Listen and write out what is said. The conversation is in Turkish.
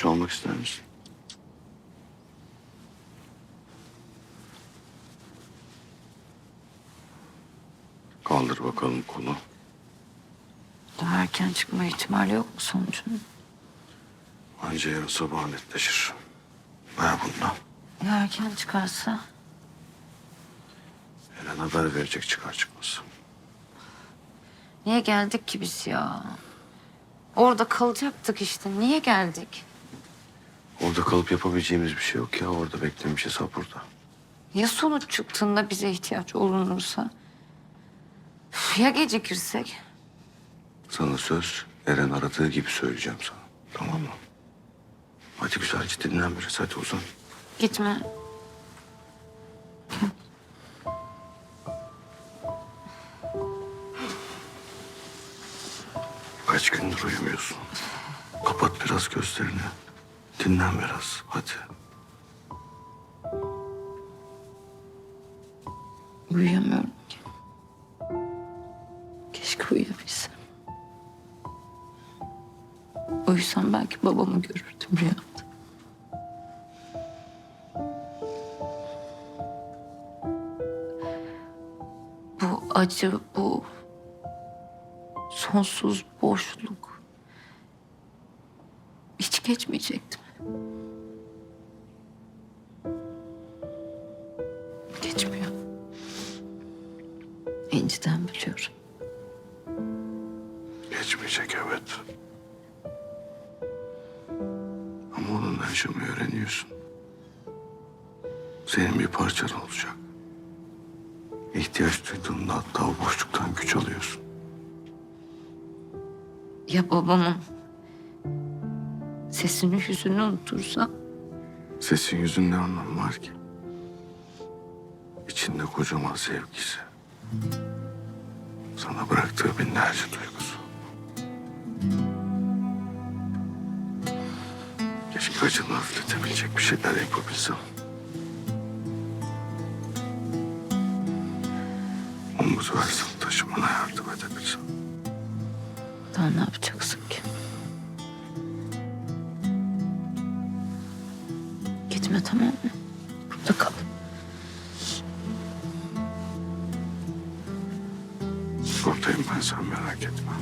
Duş almak ister misin? Kaldır bakalım kolu. Daha erken çıkma ihtimali yok mu sonucun? Anca yarın sabah netleşir. Ver bunu. Ya erken çıkarsa? Eren haber verecek çıkar çıkmaz. Niye geldik ki biz ya? Orada kalacaktık işte. Niye geldik? Orada kalıp yapabileceğimiz bir şey yok ya. Orada beklemişiz ha burada. Ya sonuç çıktığında bize ihtiyaç olunursa? Üf, Ya gecikirsek? Sana söz Eren aradığı gibi söyleyeceğim sana. Tamam mı? Hadi güzelce dinlen biraz. Hadi uzan. Gitme. Kaç gündür uyumuyorsun. Kapat biraz gözlerini. Dinlen biraz. Hadi. Uyuyamıyorum ki. Keşke uyuyabilsem. Uyusam belki babamı görürdüm rüyamda. Bu acı, bu sonsuz boşluk hiç geçmeyecekti mi? Geçmiyor. İnciden biliyorum. Geçmeyecek evet. Ama onunla yaşamayı öğreniyorsun. Senin bir parçan olacak. İhtiyaç duyduğunda hatta o boşluktan güç alıyorsun. Ya babamın sesini yüzünü unutursam? Sesin yüzün ne anlamı var ki? İçinde kocaman sevgisi. Sana bıraktığı binlerce duygusu. Keşke acını hafifletebilecek bir şeyler yapabilsem. Omuz versen taşımana yardım edebilsem. Daha ne yapacaksın Gitme tamam mı? Burada kal. Buradayım ben sen merak etme.